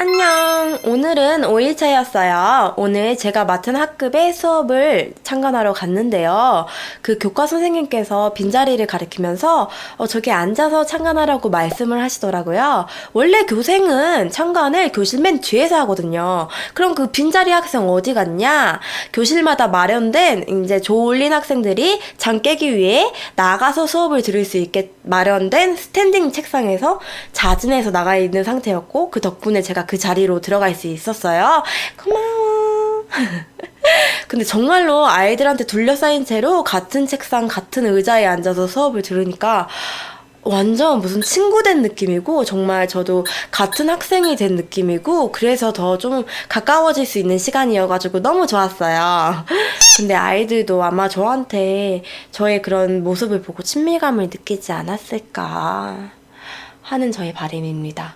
안녕. 오늘은 5일차였어요. 오늘 제가 맡은 학급에 수업을 참관하러 갔는데요. 그 교과 선생님께서 빈자리를 가리키면서 어, 저기 앉아서 참관하라고 말씀을 하시더라고요. 원래 교생은 참관을 교실 맨 뒤에서 하거든요. 그럼 그 빈자리 학생 어디 갔냐? 교실마다 마련된 이제 조올린 학생들이 장 깨기 위해 나가서 수업을 들을 수 있게 마련된 스탠딩 책상에서 자진해서 나가 있는 상태였고 그 덕분에 제가 그 자리로 들어갈 수 있었어요. 고마워. 근데 정말로 아이들한테 둘러싸인 채로 같은 책상, 같은 의자에 앉아서 수업을 들으니까 완전 무슨 친구 된 느낌이고 정말 저도 같은 학생이 된 느낌이고 그래서 더 좀 가까워질 수 있는 시간이어가지고 너무 좋았어요. 근데 아이들도 아마 저한테 저의 그런 모습을 보고 친밀감을 느끼지 않았을까 하는 저의 바람입니다.